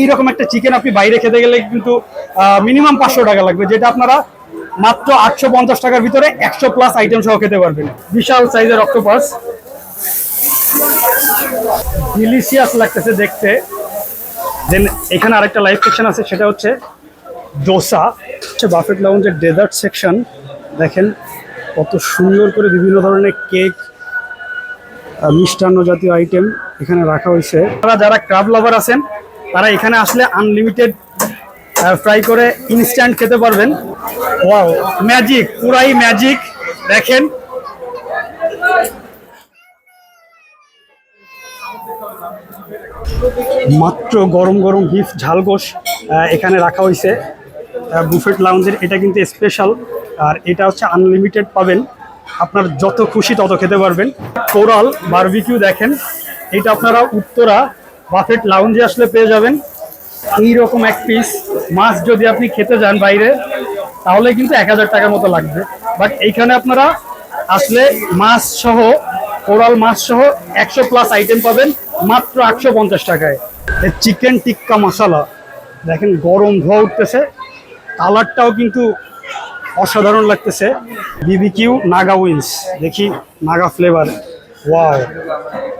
এইরকম একটা চিকেন আপনি বাইরে খেতে গেলে কিন্তু মিনিমাম পাঁচশো টাকা লাগবে, যেটা আপনারা মাত্র আটশো পঞ্চাশ টাকার ভিতরে একশো প্লাস আইটেম সহ খেতে পারবেন। বিশাল সাইজের অক্টোপাস ডিলিশিয়াস লাগতেছে দেখতে। দেন এখানে আরেকটা লাইভ সেকশন আছে, সেটা হচ্ছে দোসা হচ্ছে বাফেট লাউঞ্জের ডেজার্ট সেকশন দেখেন কত সুন্দর করে বিভিন্ন ধরনের কেক মিষ্টান্ন জাতীয় আইটেম এখানে রাখা হয়েছে। তারা যারা ক্রাব লাভার আছেন তারা এখানে আসলে আনলিমিটেড ফ্রাই করে ইনস্ট্যান্ট খেতে পারবেন। ওয়াও ম্যাজিক পুরাই ম্যাজিক দেখেন। মাত্র গরম গরম বিফ ঝালগোশ এখানে রাখা হয়েছে। বুফেট লাউঞ্জের এটা কিন্তু স্পেশাল আর এটা হচ্ছে আনলিমিটেড পাবেন। আপনার যত খুশি তত খেতে পারবেন। কোরাল বারবিকিউ দেখেন। এটা আপনারা উত্তরা বাফেট লাউঞ্জে আসলে পেয়ে যাবেন। এই রকম এক পিস মাছ যদি আপনি খেতে যান বাইরে, তাহলে কিন্তু এক হাজার টাকার মতো লাগবে। বাট এইখানে আপনারা আসলে মাছ সহ কোরাল মাছ সহ একশো প্লাস আইটেম পাবেন, মাত্র আটশো পঞ্চাশ টাকায়। চিকেন টিক্কা মশলা দেখেন গরম ধোয়া উঠতেছে। কালারটাও কিন্তু অসাধারণ লাগতেছে। বিবিকিউ নাগা উইন্স দেখি নাগা ফ্লেভার ওয়াও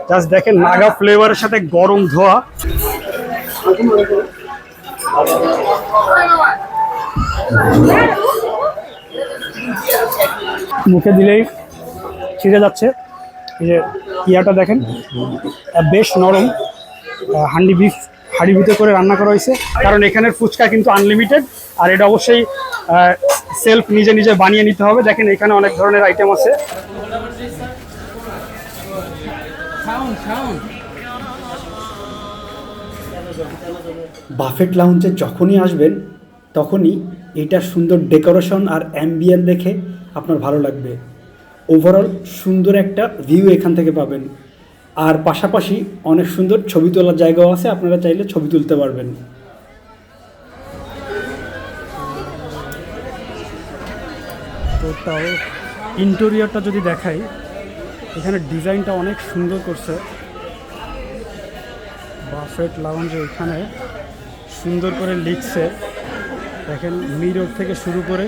জাস্ট দেখেন নাগা ফ্লেভারের সাথে গরম ধোয়া। মুখে দিলেই ছিঁড়ে যাচ্ছে। এই যে ইয়াটা দেখেন বেশ নরম। হান্ডি বিফ হাঁড়ি ভিতরে করে রান্না করা হয়েছে। কারণ এখানের ফুচকা কিন্তু আনলিমিটেড আর এটা অবশ্যই সেলফ নিজে নিজে বানিয়ে নিতে হবে। দেখেন এখানে অনেক ধরনের আইটেম আছে। বাফেট লাউঞ্জে যখনই আসবেন তখনই এটার সুন্দর ডেকোরেশন আর অ্যাম্বিয়েন্ট দেখে আপনার ভালো লাগবে। ওভারঅল সুন্দর একটা ভিউ এখান থেকে পাবেন। আর পাশাপাশি অনেক সুন্দর ছবি তোলার জায়গাও আছে আপনারা চাইলে ছবি তুলতে পারবেন। টোটাল ইন্টেরিয়রটা যদি দেখাই এখানে ডিজাইনটা অনেক সুন্দর করছে। বাফেট লাউঞ্জে এখানে সুন্দর করে লিখছে। দেখেন, মিরর থেকে শুরু করে।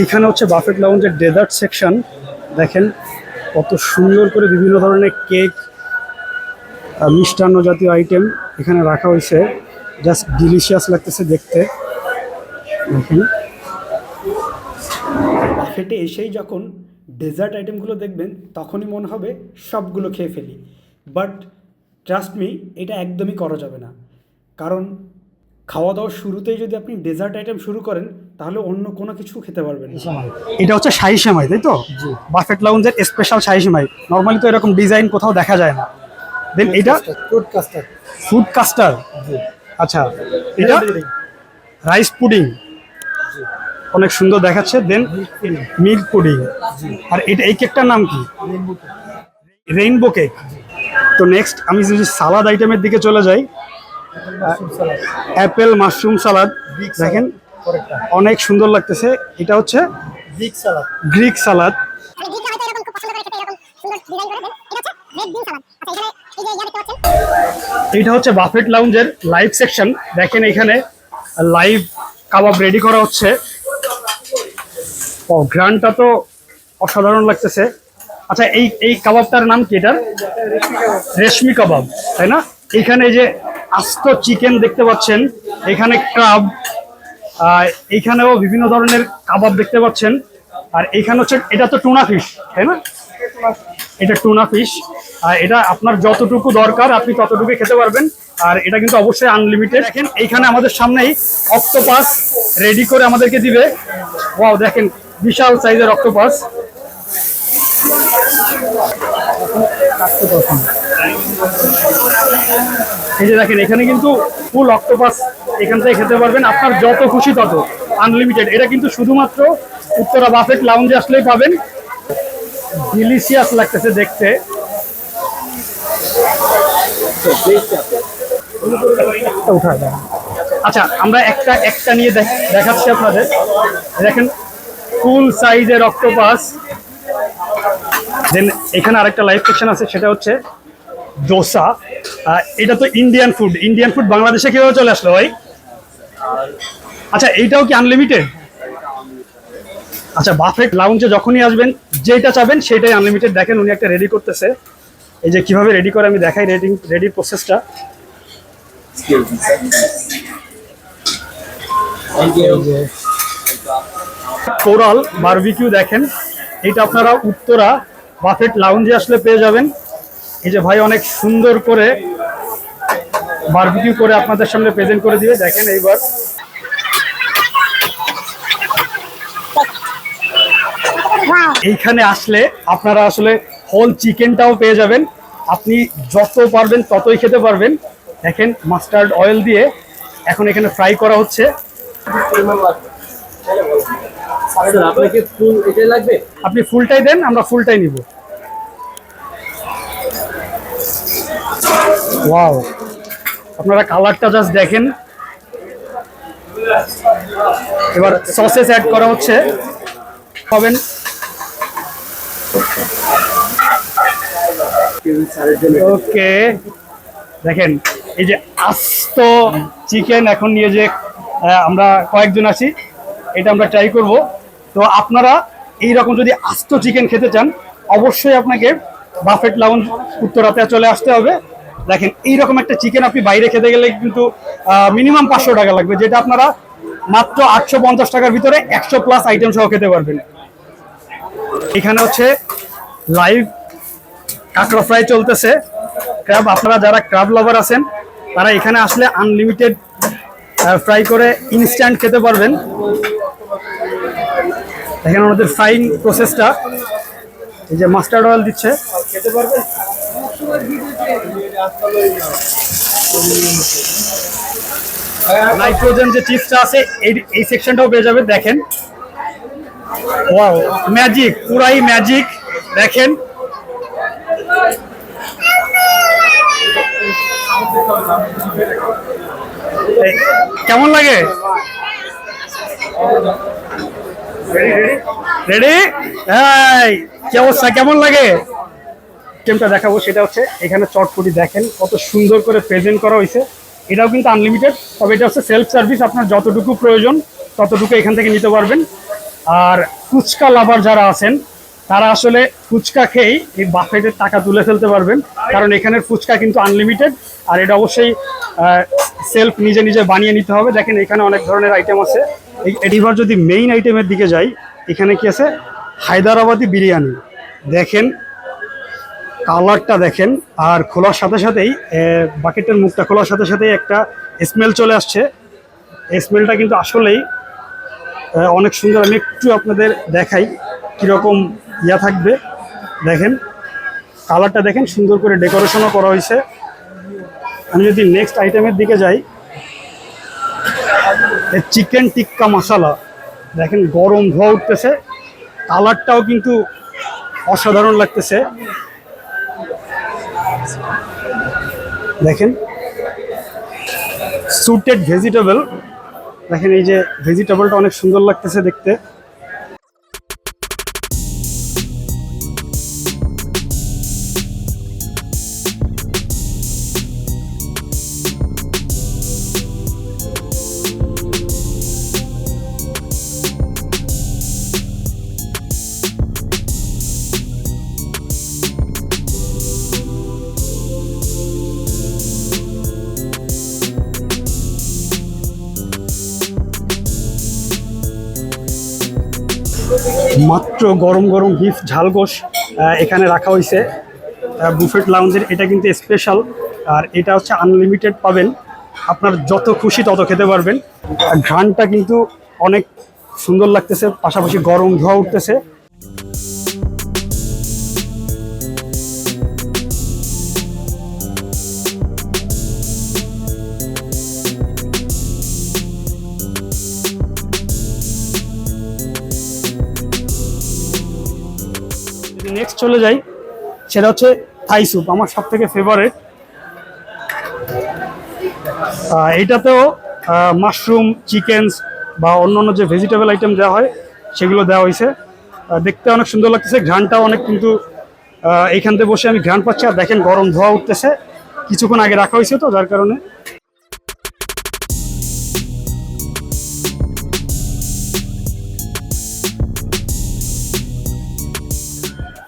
এইখানে হচ্ছে বাফেট লাউঞ্জের ডেজার্ট সেকশন দেখেন, কত সুন্দর করে বিভিন্ন ধরনের কেক মিষ্টান্ন জাতীয় আইটেম এখানে রাখা হয়েছে। জাস্ট ডিলিশিয়াস লাগতেছে দেখতে। দেখেন। বাফেটে এসেই যখন ডেজার্ট আইটেমগুলো দেখবেন, তখনই মনে হবে সবগুলো খেয়ে ফেলি। বাট ট্রাস্ট মি এটা একদমই করা যাবে না। কারণ খাওয়া দাওয়ার শুরুতেই যদি আপনি ডেজার্ট আইটেম শুরু করেন তাহলে অন্য কোনো কিছু খেতে পারবেন না। এটা হচ্ছে শাহি সেমাই তাই তো? বাফেট লাউঞ্জের স্পেশাল শাহি সেমাই। নর্মালি তো এরকম ডিজাইন কোথাও দেখা যায় না। দেন এটা ফ্রুট কাস্টার্ড ফুড কাস্টার আচ্ছা এটা রাইস পুডিং অনেক সুন্দর দেখাচ্ছে। দেন মিল্ক পুডিং আর এটা এই কেকটার নাম কি? রেইনবো কেক তো নেক্সট আমি যদি সালাদ আইটেমের দিকে চলে যাই অ্যাপেল মাশরুম সালাদ দেখেন অনেক সুন্দর লাগতেছে। এটা হচ্ছে সালাদ গ্রিক সালাদ আমি গ্রিকটা হয়তো এরকম খুব পছন্দ করে খেতে এরকম সুন্দর ডিজাইন করে দেন এটা হচ্ছে রেড বিন সালাদ আচ্ছা এখানে এই যে ইয়ার দেখতে পাচ্ছেন। এটা হচ্ছে বাফেট লাউঞ্জের লাইভ সেকশন দেখেন এখানে লাইভ কাবাব রেডি করা হচ্ছে। ও ঘ্রানটা তো অসাধারণ লাগতেছে। আচ্ছা এই এই কাবাবটার নাম কি এটার? রেশমি কাবাব, তাই না? এখানে যে আস্ত চিকেন দেখতে পাচ্ছেন, এখানে ক্রাব এইখানেও বিভিন্ন ধরনের কাবাব দেখতে পাচ্ছেন, আর এখানে হচ্ছে, এটা তো টুনা ফিশ, তাই না? এটা টুনা ফিশ, আর এটা আপনার যতটুকু দরকার, আপনি ততটুকু খেতে পারবেন, আর এটা কিন্তু অবশ্যই আনলিমিটেড দেখেন, এইখানে আমাদের সামনেই অক্টোপাস রেডি করে আমাদেরকে দিবে। ওয়াও দেখেন, বিশাল সাইজের অক্টোপাস এই যে দেখেন এখানে কিন্তু ফুল অক্টোপাস এখান থেকে খেতে পারবেন। আপনার যত খুশি তত আনলিমিটেড এটা কিন্তু শুধুমাত্র উত্তরা বাফেট লাউঞ্জে আসলেই পাবেন। ডিলিশিয়াস লাগতেছে দেখতে। উঠা যায় আচ্ছা আমরা একটা একটা নিয়ে দেখ- দেখাচ্ছি আপনাদের। দেখেন ফুল সাইজের অক্টোপাস দেন এখানে আরেকটা লাইভ সেকশন আছে, সেটা হচ্ছে দোসা এটা তো ইন্ডিয়ান ফুড ইন্ডিয়ান ফুড বাংলাদেশে কীভাবে চলে আসলো ভাই? আচ্ছা এইটাও কি আনলিমিটেড আচ্ছা বাফেট লাউঞ্জে যখনই আসবেন যেটা চাবেন সেটাই আনলিমিটেড দেখেন উনি একটা রেডি করতেছে। এই যে কীভাবে রেডি করে, আমি দেখাই রেডি রেডির প্রসেসটা কোরাল বারবিকিউ দেখেন। এটা আপনারা উত্তরা বাফেট লাউঞ্জে আসলে পেয়ে যাবেন। এই যে ভাই অনেক সুন্দর করে বারবিকিউ করে আপনাদের সামনে প্রেজেন্ট করে দিবে। দেখেন এইবার। এইখানে আসলে আপনারা আসলে হোল চিকেনটাও পেয়ে যাবেন। আপনি যত পারবেন ততই খেতে পারবেন। দেখেন মাস্টার্ড অয়েল দিয়ে এখন এখানে ফ্রাই করা হচ্ছে। আপনি ফুলটাই দেন আমরা ফুলটাই নিব। ওয়াও আপনারা কালারটা জাস্ট দেখেন। এবার সসেস অ্যাড করা হচ্ছে। পাবেন। ওকে দেখেন, এই যে আস্ত চিকেন এখন নিয়ে যে আমরা কয়েকজন আছি, এটা আমরা ট্রাই করব। তো আপনারা এই রকম যদি আস্ত চিকেন খেতে চান, অবশ্যই আপনাকে বাফেট লাউঞ্জ উত্তরাতে চলে আসতে হবে। দেখেন, এইরকম একটা চিকেন আপনি বাইরে খেতে গেলে কিন্তু মিনিমাম পাঁচশো টাকা লাগবে, যেটা আপনারা মাত্র আটশো পঞ্চাশ টাকার ভিতরে একশো প্লাস আইটেম সহ খেতে পারবেন। এখানে হচ্ছে লাইভ কাঁকড়া ফ্রাই চলতেছে। ক্র্যাব আপনারা যারা ক্র্যাব লাভার আছেন, তারা এখানে আসলে আনলিমিটেড ফ্রাই করে ইনস্ট্যান্ট খেতে পারবেন। দেখেন ওনাদের ফ্রাইং প্রসেসটা এই যে মাস্টার্ড অয়েল দিচ্ছে। খেতে পারবেন নাইট্রোজেন যে চিপসটা আছে, এই সেকশনটাও পেয়ে যাবে দেখেন। ওয়াও ম্যাজিক পুরাই ম্যাজিক দেখেন। কেমন লাগে? রেডি হ্যাঁ কি অবস্থা? কেমন লাগে? আইটেমটা দেখাবো, সেটা হচ্ছে এখানে চটপটি দেখেন, কত সুন্দর করে প্রেজেন্ট করা হয়েছে। এটাও কিন্তু আনলিমিটেড তবে এটা হচ্ছে সেলফ সার্ভিস আপনার যতটুকু প্রয়োজন ততটুকু এখান থেকে নিতে পারবেন। আর ফুচকা লাভার যারা আছেন, তারা আসলে ফুচকা খেয়েই এই বাফেটের টাকা তুলে ফেলতে পারবেন, কারণ এখানের ফুচকা কিন্তু আনলিমিটেড আর এটা অবশ্যই সেলফ নিজে নিজে বানিয়ে নিতে হবে। দেখেন এখানে অনেক ধরনের আইটেম আছে। এবার যদি মেইন আইটেমের দিকে যাই, এখানে কি আছে? হায়দ্রাবাদি বিরিয়ানি। দেখেন কালারটা দেখেন, আর খোলার সাথে সাথেই বাকেটের মুখটা খোলার সাথে সাথেই একটা স্মেল চলে আসছে। স্মেলটা কিন্তু আসলেই অনেক সুন্দর। আমি একটু আপনাদের দেখাই কীরকম ইয়া থাকবে। দেখেন, কালারটা দেখেন, সুন্দর করে ডেকোরেশনও করা হয়েছে। আমি যদি নেক্সট আইটেমের দিকে যাই চিকেন টিক্কা মশালা দেখেন, গরম ধোয়া উঠতেছে। কালারটাও কিন্তু অসাধারণ লাগতেছে। দেখেন। সুটেড ভেজিটেবল দেখেন এই যে ভেজিটেবলটা অনেক সুন্দর লাগতেছে দেখতে। মাত্র গরম গরম বিফ আহ, এখানে রাখা হয়েছে বুফেট লাউঞ্জের এটা কিন্তু স্পেশাল আর এটা হচ্ছে আনলিমিটেড পাবেন। আপনার যত খুশি তত খেতে পারবেন। আর ঘ্রাণটা কিন্তু অনেক সুন্দর লাগতেছে পাশাপাশি গরম ধোয়া উঠতেছে। নেক্সট চলে যাই সেটা হচ্ছে থাই স্যুপ আমার সব থেকে ফেভারেট এইটাতেও মাশরুম চিকেনস বা অন্যান্য যে ভেজিটেবল আইটেম দেওয়া হয় সেগুলো দেওয়া হয়েছে। দেখতে অনেক সুন্দর লাগতেছে ঘ্রাণটাও অনেক কিন্তু আহ, এইখান থেকে বসে আমি ঘ্রান পাচ্ছি। আর দেখেন গরম ধোয়া উঠতেছে। কিছুক্ষণ আগে রাখা হয়েছে তো যার কারণে।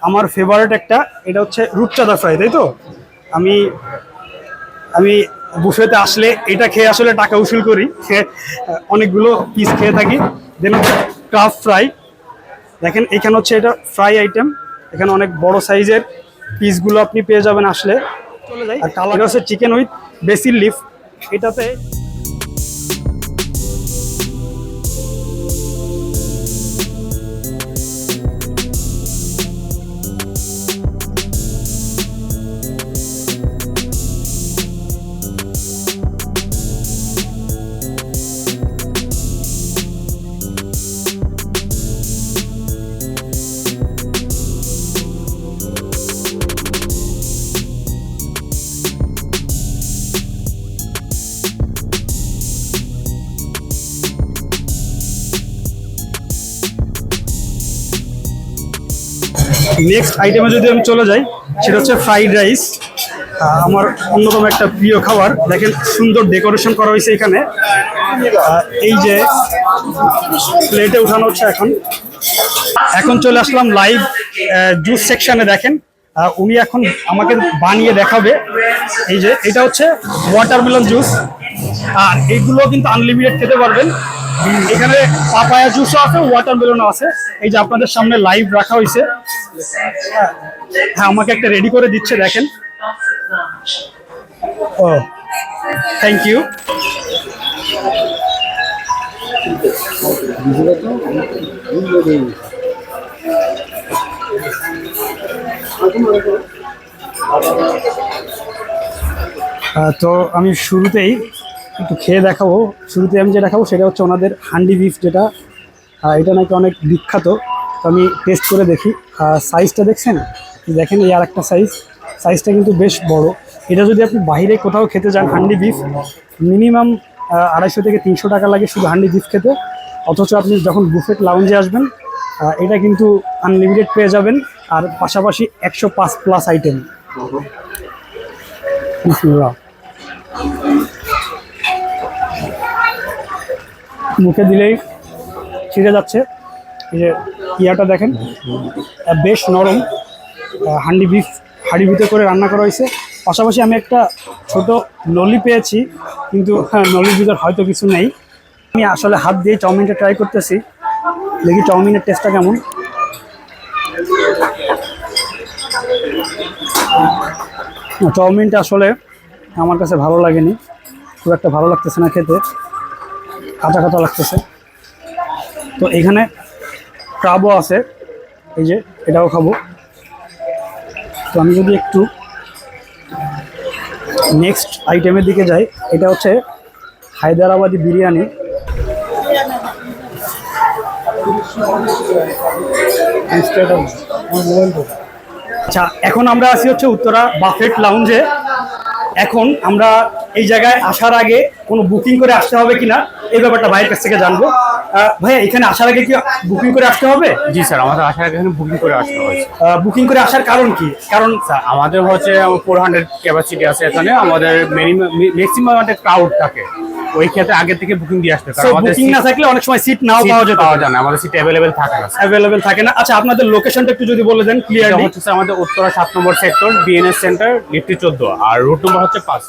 আমার ফেভারিট একটা এটা হচ্ছে রূপচাঁদা ফ্রাই তাই তো? আমি আমি বুফেতে আসলে এটা খেয়ে আসলে টাকা উসুল করি খেয়ে অনেকগুলো পিস খেয়ে থাকি। দেন হচ্ছে ক্রাফ ফ্রাই দেখেন এখানে হচ্ছে এটা ফ্রাই আইটেম এখানে অনেক বড় সাইজের পিসগুলো আপনি পেয়ে যাবেন আসলে। চলে যাই। আর কালার হচ্ছে চিকেন উইথ বেসিল লিফ এটাতে নেক্সট আইটেমে যদি আমি চলে যাই, সেটা হচ্ছে ফ্রাইড রাইস আমার অন্যতম একটা প্রিয় খাবার। দেখেন, সুন্দর ডেকোরেশন করা হয়েছে এখানে। এই যে প্লেটে উঠানো হচ্ছে এখন। এখন চলে আসলাম লাইভ জুস সেকশানে দেখেন। উনি এখন আমাকে বানিয়ে দেখাবে। এই যে, এটা হচ্ছে ওয়াটারমেলন জুস আর এইগুলো কিন্তু আনলিমিটেড খেতে পারবেন। এখানে পাপায়া জুসও আছে ওয়াটারমেলনও আছে। এই যে আপনাদের সামনে লাইভ রাখা হয়েছে। হ্যাঁ, আমাকে একটা রেডি করে দিচ্ছে দেখেন। ও থ্যাংক ইউ তো আমি শুরুতেই একটু খেয়ে দেখাবো। শুরুতে আমি যে দেখাবো সেটা হচ্ছে ওনাদের হান্ডি বিফ যেটা। এটা নাকি অনেক বিখ্যাত। তো আমি টেস্ট করে দেখি। সাইজটা দেখছেন? দেখেন এই আর একটা সাইজ সাইজটা কিন্তু বেশ বড়। এটা যদি আপনি বাইরে কোথাও খেতে যান, হান্ডি বিফ মিনিমাম আড়াইশো থেকে তিনশো টাকা লাগে শুধু হান্ডি বিফ খেতে। অথচ আপনি যখন বুফেট লাউঞ্জে আসবেন এটা কিন্তু আনলিমিটেড পেয়ে যাবেন। আর পাশাপাশি একশো পাঁচ প্লাস আইটেম। মুখে দিলেই ছিঁড়ে যাচ্ছে। যে ইয়াটা দেখেন বেশ নরম হান্ডি বিফ হাঁড়ি ভিতরে করে রান্না করা হয়েছে। পাশাপাশি আমি একটা ছোট নলি পেয়েছি, কিন্তু হ্যাঁ নলির ভিতর হয়তো কিছু নেই। আমি আসলে হাত দিয়ে চাউমিনটা ট্রাই করতেছি, দেখি চাউমিনের টেস্টটা কেমন। চাউমিনটা আসলে আমার কাছে ভালো লাগেনি, খুব একটা ভালো লাগতেছে না খেতে, কাঁচা কাঁচা লাগতেছে। তো এখানে ক্রাবও আছে। এই যে, এটাও খাব। তো আমি যদি একটু নেক্সট আইটেমের দিকে যাই, এটা হচ্ছে হায়দ্রাবাদি বিরিয়ানি। আচ্ছা এখন আমরা আসি হচ্ছে উত্তরা বাফেট লাউঞ্জে এখন আমরা এই জায়গায় আসার আগে কোনো বুকিং করে আসতে হবে কিনা? এই ব্যাপারটা ভাইয়ের কাছ থেকে জানব। ভাইয়া এখানে আসার আগে কি বুকিং করে আসতে হবে? জি স্যার আমাদের আসার আগে এখানে বুকিং করে আসতে হবে বুকিং করে আসার কারণ কি? কারণ স্যার আমাদের হচ্ছে ফোর হান্ড্রেড ক্যাপাসিটি আছে এখানে। আমাদের ম্যাক্সিমাম একটা ক্রাউড থাকে। ওই ক্ষেত্রে আগে থেকে বুকিং দিয়ে আসতে আমাদের বুকিং না থাকলে অনেক সময় সিট নাও পাওয়া যেত পাওয়া যায় না। আমাদের সিট অ্যাভেলেবেল থাকে না অ্যাভেলেবেল থাকে না। আচ্ছা আপনাদের লোকেশনটা একটু যদি বলে দেন এটা ক্লিয়ারলি হচ্ছে আমাদের উত্তরা সাত নম্বর সেক্টর বিএনএস সেন্টার লিফটি চোদ্দ। আর রুট নম্বর হচ্ছে পাঁচ।